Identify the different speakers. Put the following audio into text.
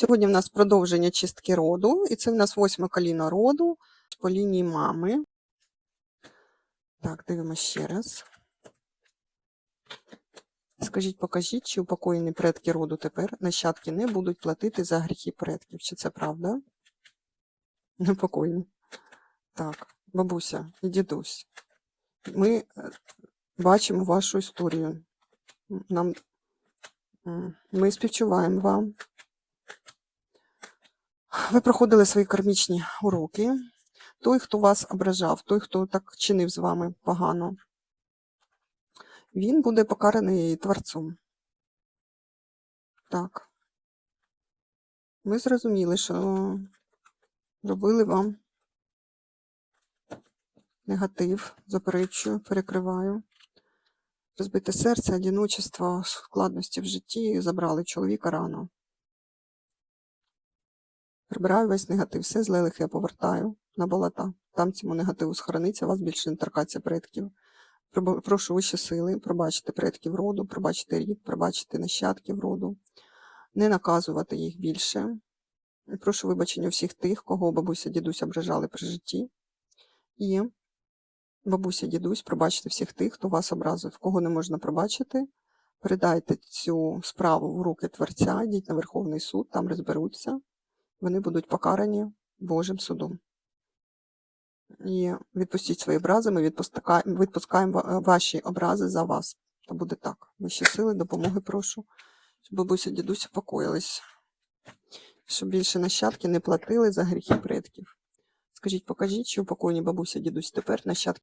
Speaker 1: Сьогодні в нас продовження чистки роду, і це в нас восьме коліно роду по лінії мами. Так, дивимося ще раз. Скажіть, покажіть, чи упокоєні предки роду тепер нащадки не будуть платити за гріхи предків. Чи це правда? Непокойні. Так, бабуся і дідусь. Ми е, бачимо вашу історію. Нам, ми співчуваємо вам. Ви проходили свої кармічні уроки. Той, хто вас ображав, той, хто так чинив з вами погано, він буде покараний Творцом. Так. Ми зрозуміли, що робили вам негатив, заперечую, перекриваю. Розбите серце, одиночество, складності в житті забрали чоловіка рано. Прибираю весь негатив, все зле лихе повертаю на болота. Там цьому негативу схорониться, вас більше не торкаться предків. Прошу вищі сили, пробачити предків роду, пробачити рід, пробачити нащадків роду, не наказувати їх більше. Прошу вибачення всіх тих, кого бабуся, дідусь ображали при житті. І бабуся, дідусь, пробачте всіх тих, хто вас образив, кого не можна пробачити. Передайте цю справу в руки Творця, йдіть на Верховний суд, там розберуться. Вони будуть покарані Божим судом. І відпустіть свої образи, ми відпускаємо, ваші образи за вас. То буде так. Вищі сили, допомоги прошу, щоб бабуся, дідусь покоїлись. Щоб більше нащадки не платили за гріхи предків. Скажіть, покажіть, чи упокойні бабуся, дідусь тепер нащадки